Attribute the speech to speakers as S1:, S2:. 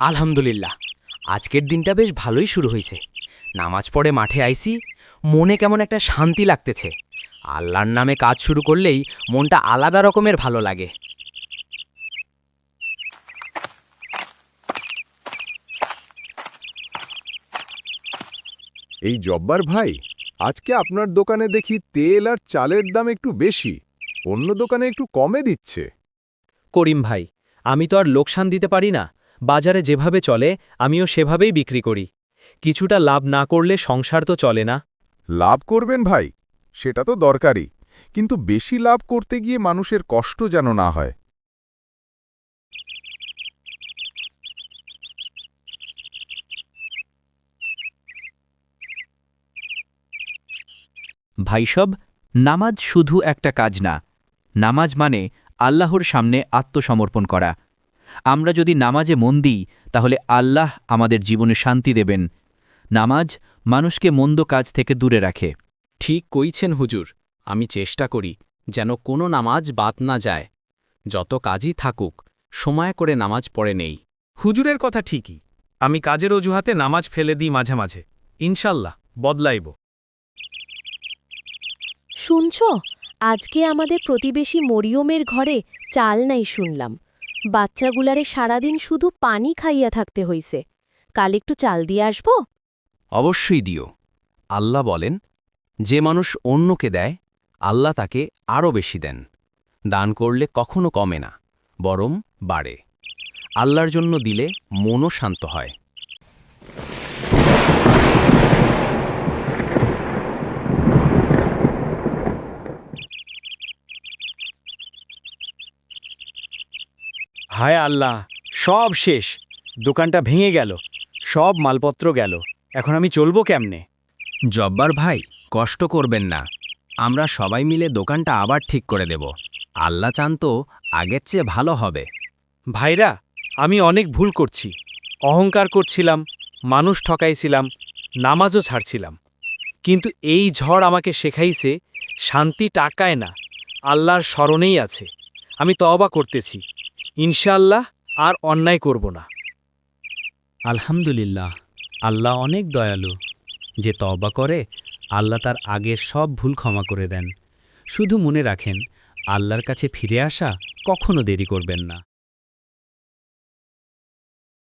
S1: আলহামদুলিল্লাহ। আজকের দিনটা বেশ ভালোই শুরু হয়েছে। নামাজ পড়ে মাঠে আইসি মনে কেমন একটা শান্তি লাগতেছে। আল্লাহর নামে কাজ শুরু করলেই মনটা আলাদা রকমের ভালো লাগে।
S2: এই জব্বার ভাই আজকে আপনার দোকানে দেখি তেল আর চালের দাম একটু বেশি। অন্য দোকানে একটু কমে দিচ্ছে।
S3: করিম ভাই আমি তো আর লোকসান দিতে পারি না। বাজারে যেভাবে চলে আমিও সেভাবেই বিক্রি করি। কিছুটা লাভ না করলে সংসার তো চলে না।
S2: লাভ করবেন ভাই সেটা তো দরকারি কিন্তু বেশি লাভ করতে গিয়ে মানুষের কষ্ট যেন না হয়।
S4: ভাইসব নামাজ শুধু একটা কাজ না। নামাজ মানে আল্লাহর সামনে আত্মসমর্পণ করা। আমরা যদি নামাজে মন দিই তাহলে আল্লাহ আমাদের জীবনে শান্তি দেবেন। নামাজ মানুষকে মন্দ কাজ থেকে দূরে রাখে।
S5: ঠিক কইছেন হুজুর আমি চেষ্টা করি যেন কোনো নামাজ বাদ না যায়। যত কাজই থাকুক সময় করে নামাজ পড়ে নেই।
S3: হুজুরের কথা ঠিকই। আমি কাজের অজুহাতে নামাজ ফেলে দিই মাঝে মাঝে। ইনশাল্লাহ বদলাইব।
S6: শুনছ? আজকে আমাদের প্রতিবেশী মরিয়মের ঘরে চাল নাই শুনলাম। বাচ্চাগুলারে সারাদিন শুধু পানি খাইয়া থাকতে হইছে। কাল একটু চাল দিয়ে আসব?
S5: অবশ্যই দিও। আল্লাহ বলেন, যে মানুষ অন্যকে দেয়, আল্লাহ তাকে আরও বেশি দেন। দান করলে কখনো কমে না, বরং বাড়ে। আল্লাহর জন্য দিলে মনও শান্ত হয়।
S3: হায় আল্লাহ সব শেষ। দোকানটা ভেঙে গেল। সব মালপত্র গেল। এখন আমি চলবো কেমনে?
S5: জব্বার ভাই কষ্ট করবেন না। আমরা সবাই মিলে দোকানটা আবার ঠিক করে দেব। আল্লাহ চান তো আগের চেয়ে ভালো হবে।
S3: ভাইরা আমি অনেক ভুল করছি। অহংকার করছিলাম মানুষ ঠকাইছিলাম নামাজও ছাড়ছিলাম। কিন্তু এই ঝড় আমাকে শেখাইছে শান্তি টাকায় না আল্লাহর স্মরণেই আছে। আমি তবা করতেছি। ইনশাআল্লাহ আর অন্যায় করব না। আলহামদুলিল্লাহ, আল্লাহ অনেক দয়ালু। যে তবা করে, আল্লাহ তার আগের সব ভুল ক্ষমা করে দেন। শুধু মনে রাখেন, আল্লাহর কাছে ফিরে আসা কখনো দেরি করবেন না।